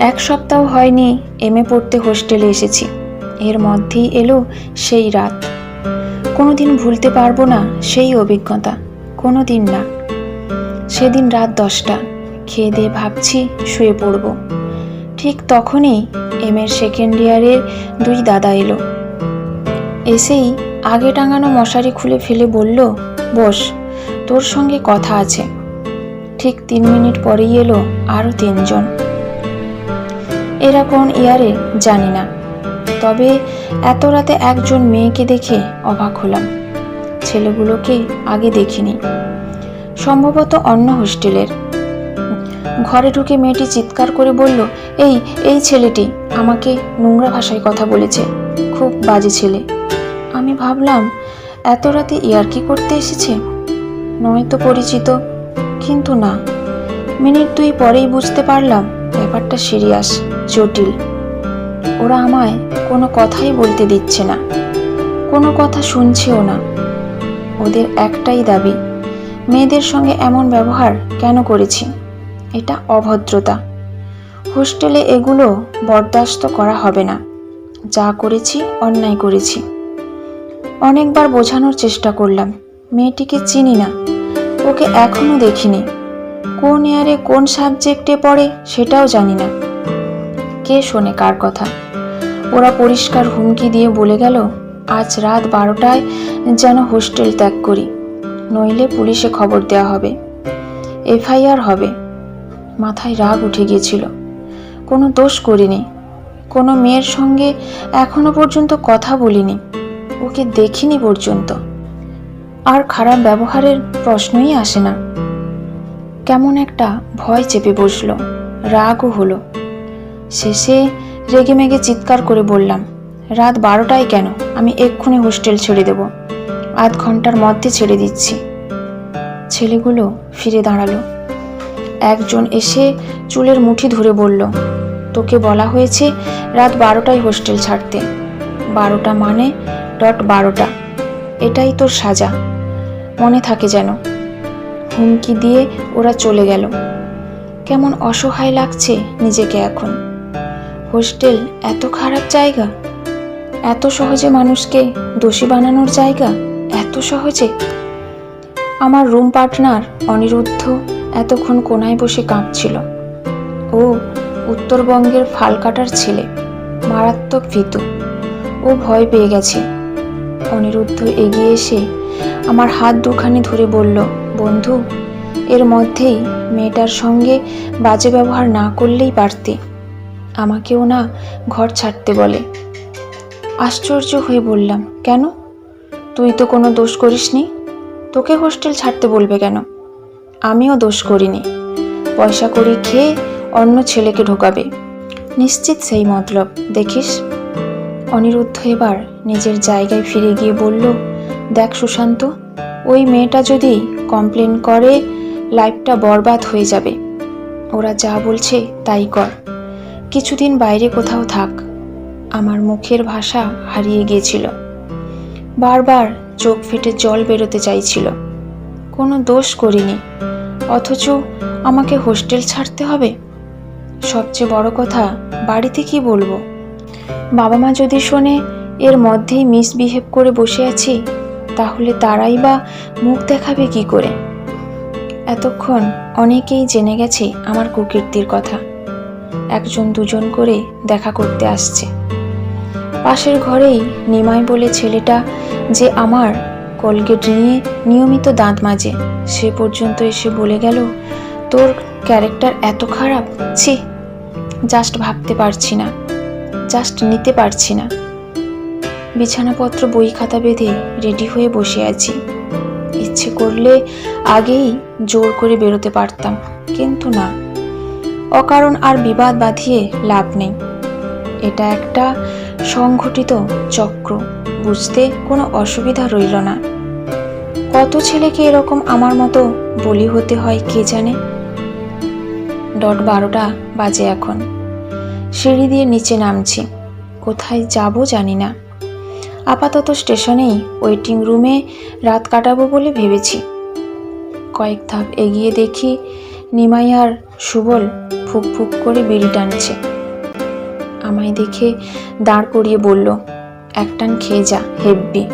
এক সপ্তাহ হয়নি এম এ পড়তে হোস্টেলে এসেছি। এর মধ্যেই এলো সেই রাত। কোনোদিন ভুলতে পারব না সেই অভিজ্ঞতা কোনো দিন না। সেদিন রাত দশটা, খেয়ে দিয়ে ভাবছি শুয়ে পড়ব। ঠিক তখনই এমের সেকেন্ড ইয়ারের দুই দাদা এলো। এসেই আগে টাঙানো মশারি খুলে ফেলে বলল, বস, তোর সঙ্গে কথা আছে। ঠিক তিন মিনিট পরেই এলো আরও তিনজন। এরা কোন ইয়ারে জানি না। তবে এত রাতে একজন মেয়েকে দেখে অবাক হলাম। ছেলেগুলোকে আগে দেখিনি। সম্ভবত অন্য হোস্টেলের। ঘরে ঢুকে মেয়েটি চিৎকার করে বলল, এই এই ছেলেটি আমাকে নোংরা ভাষায় কথা বলেছে। খুব বাজে ছেলে। আমি ভাবলাম, এত রাতে ইয়ার্কি করতে এসেছে? নয়তো পরিচিত। কিন্তু না। মিনিট দুই পরেই বুঝতে পারলাম ব্যাপারটা সিরিয়াস, জটিল। ওরা আমায় কোনো কথাই বলতে দিচ্ছে না। কোনো কথা শুনছেও না। ওদের একটাই দাবি, মেয়েদের সঙ্গে এমন ব্যবহার কেন করেছি? এটা অভদ্রতা। হোস্টেলে এগুলো বরদাস্ত করা হবে না। যা করেছি, অন্যায় করেছি। অনেকবার বোঝানোর চেষ্টা করলাম, মেয়েটিকে চিনি না। ওকে এখনও দেখিনি। কোন ইয়ারে কোন সাবজেক্টে পড়ে সেটাও জানি না। কে শোনে কার কথা? ওরা পরিষ্কার হুমকি দিয়ে বলে গেল, আজ রাত বারোটায় যেন হোস্টেল ত্যাগ করি, নইলে পুলিশে খবর দেওয়া হবে। এফআইআর হবে। মাথায় রাগ উঠে গিয়েছিল। কোনো দোষ করিনি। কোনো মেয়ের সঙ্গে এখনও পর্যন্ত কথা বলিনি। ওকে দেখিনি পর্যন্ত। আর খারাপ ব্যবহারের প্রশ্নই আসে না। কেমন একটা ভয় চেপে বসল। রাগও হলো। শেষে রেগে মেগে চিৎকার করে বললাম, রাত বারোটায় কেন? আমি এক্ষুনি হোস্টেল ছেড়ে দেব। আধ ঘণ্টার মধ্যে ছেড়ে দিচ্ছি। ছেলেগুলো ফিরে দাঁড়াল। একজন এসে চুলের মুঠি ধরে বলল, তোকে বলা হয়েছে রাত বারোটায় হোস্টেল ছাড়তে। বারোটা মানে ডট বারোটা। এটাই তোর সাজা। মনে থাকে যেন। হুমকি দিয়ে ওরা চলে গেল। কেমন অসহায় লাগছে নিজেকে এখন। হোস্টেল এত খারাপ জায়গা? এত সহজে মানুষকে দোষী বানানোর জায়গা? এত সহজে? আমার রুম পার্টনার অনিরুদ্ধ এতক্ষণ কোনায় বসে কাঁপছিল। ও উত্তরবঙ্গের ফালকাটার ছেলে, মারাত্মক ভীতু। ও ভয় পেয়ে গেছে। অনিরুদ্ধ এগিয়ে এসে আমার হাত দুখানি ধরে বলল বন্ধু, এর মধ্যেই মেয়েটার সঙ্গে বাজে ব্যবহার না করলেই পারতে আমাকেও না ঘর ছাড়তে বলে। আশ্চর্য হয়ে বললাম, কেন? তুই তো কোনো দোষ করিসনি। তোকে হোস্টেল ছাড়তে বলবে কেন? আমিও দোষ করিনি। পয়সা করি খেয়ে অন্য ছেলেকে ঢোকাবে। নিশ্চিত সেই মতলব, দেখিস? অনিরুদ্ধ এবার নিজের জায়গায় ফিরে গিয়ে বলল, দেখ সুশান্ত, ওই মেয়েটা যদি কমপ্লেন করে, লাইফটা বরবাদ হয়ে যাবে। ওরা যা বলছে তাই কর। কিছুদিন বাইরে কোথাও থাক। আমার মুখের ভাষা হারিয়ে গিয়েছিল। বারবার চোখ ফেটে জল বেরোতে চাইছিল। কোনো দোষ করিনি। অথচ আমাকে হোস্টেল ছাড়তে হবে? সবচেয়ে বড় কথা, বাড়িতে কি বলব? বাবা মা যদি শোনে, এর মধ্যেই মিসবিহেভ করে বসে আছি। তাহলে তারাই বা মুখ দেখাবে কি করে? এতক্ষণ অনেকেই জেনে গেছে আমার কুকীর্তির কথা। একজন দুজন করে দেখা করতে আসছে। পাশের ঘরেই নিমাই বলে ছেলেটা যে আমার কলগেট নিয়ে নিয়মিত দাঁত মাজে। সে পর্যন্ত এসে বলে গেল, তোর ক্যারেক্টার এত খারাপ? ছি জাস্ট ভাবতে পারছি না। জাস্ট নিতে পারছি না। বিছানাপত্র বই খাতা বেঁধে রেডি হয়ে বসে আছি। ইচ্ছে করলে আগেই জোর করে বেরোতে পারতাম, কিন্তু না। অকারণ আর বিবাদ বাঁধিয়ে লাভ নেই। এটা একটা সংঘটিত চক্র, বুঝতে কোনো অসুবিধা রইল না। কত ছেলেকে এরকম আমার মতো বলি হতে হয় কে জানে? ডট বারোটা বাজে এখন। সিঁড়ি দিয়ে নিচে নামছি। কোথায় যাব জানি না। আপাতত স্টেশনেই ওয়েটিং রুমে রাত কাটাবো বলে ভেবেছি। কয়েক ধাপ এগিয়ে দেখি নিমাই আর সুবল ফুক ফুক করে বিড়ি টানছে। আমায় দেখে দাঁড় করিয়ে বলল একটান খেয়ে যা, হেব্বি।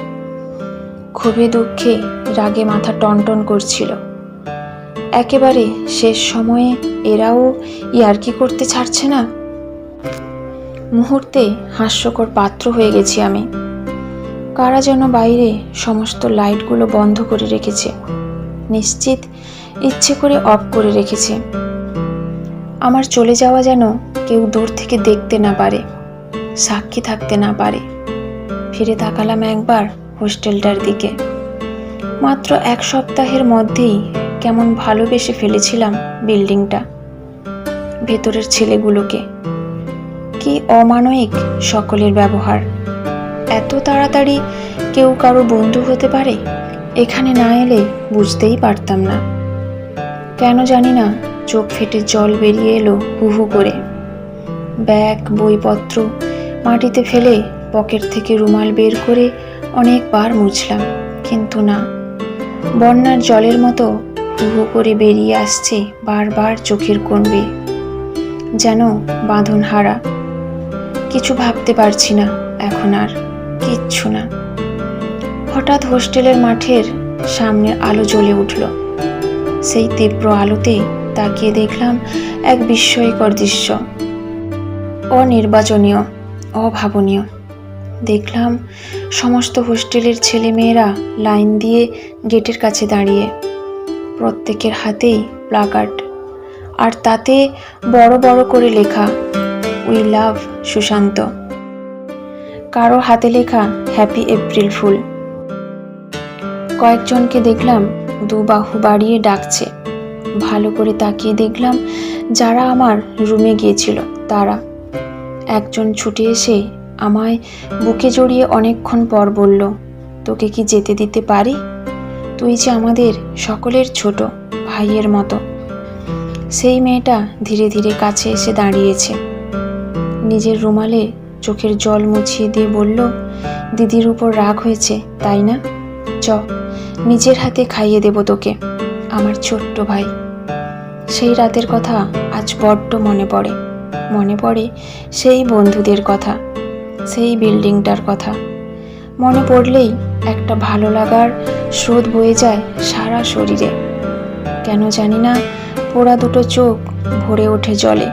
ক্ষোভে দুঃখে রাগে মাথা টনটন করছিল। একেবারে শেষ সময়ে এরাও ইয়ার্কি করতে ছাড়ছে না? মুহূর্তে হাস্যকর পাত্র হয়ে গেছি আমি। কারা যেন বাইরে সমস্ত লাইটগুলো বন্ধ করে রেখেছে। নিশ্চিত ইচ্ছে করে অফ করে রেখেছে। আমার চলে যাওয়া যেন কেউ দূর থেকে দেখতে না পারে, সাক্ষী থাকতে না পারে। ফিরে তাকালাম একবার হোস্টেলটার দিকে। মাত্র এক সপ্তাহের মধ্যেই কেমন ভালোবেসে ফেলেছিলাম বিল্ডিংটা, ভেতরের ছেলেগুলোকে। কি অমানয়িক সকলের ব্যবহার। এত তাড়াতাড়ি কেউ কারও বন্ধু হতে পারে? এখানে না এলে বুঝতেই পারতাম না। কেন জানি না, চোখ ফেটে জল বেরিয়ে এলো হু হু করে। ব্যাগ, বইপত্র মাটিতে ফেলে পকেট থেকে রুমাল বের করে অনেকবার মুছলাম, কিন্তু না। বন্যার জলের মতো হু হু করে বেরিয়ে আসছে বারবার চোখের কোণ বেয়ে যেন বাঁধন হারা কিছু ভাবতে পারছি না এখন আর। কিচ্ছু না। হঠাৎ হোস্টেলের মাঠের সামনে আলো জ্বলে উঠল। সেই তীব্র আলোতে তাকিয়ে দেখলাম এক বিস্ময়কর দৃশ্য। অনির্বাচনীয়, অভাবনীয়। দেখলাম সমস্ত হোস্টেলের ছেলেমেয়েরা লাইন দিয়ে গেটের কাছে দাঁড়িয়ে। প্রত্যেকের হাতেই প্লাকার্ড। আর তাতে বড় বড় করে লেখা, উই লাভ সুশান্ত। কারও হাতে লেখা হ্যাপি এপ্রিল ফুল। কয়েকজনকে দেখলাম দু বাহু বাড়িয়ে ডাকছে। ভালো করে তাকিয়ে দেখলাম যারা আমার রুমে গিয়েছিল, তারা। একজন ছুটে এসে আমায় বুকে জড়িয়ে অনেকক্ষণ পর বলল, তোকে কি যেতে দিতে পারি? তুই যে আমাদের সকলের ছোট ভাইয়ের মতো। সেই মেয়েটা ধীরে ধীরে কাছে এসে দাঁড়িয়েছে। নিজের রুমালে চোখের জল মুছিয়ে দিয়ে বলল, দিদির উপর রাগ হয়েছে, তাই না? চ, নিজের হাতে খাইয়ে দেব তোকে, আমার ছোট্ট ভাই। সেই রাতের কথা আজ বড্ড মনে পড়ে। মনে পড়ে সেই বন্ধুদের কথা, সেই বিল্ডিংটার কথা। মনে পড়লেই একটা ভালো লাগার স্রোত বয়ে যায় সারা শরীরে। কেন জানি না পোড়া দুটো চোখ ভরে ওঠে জলে।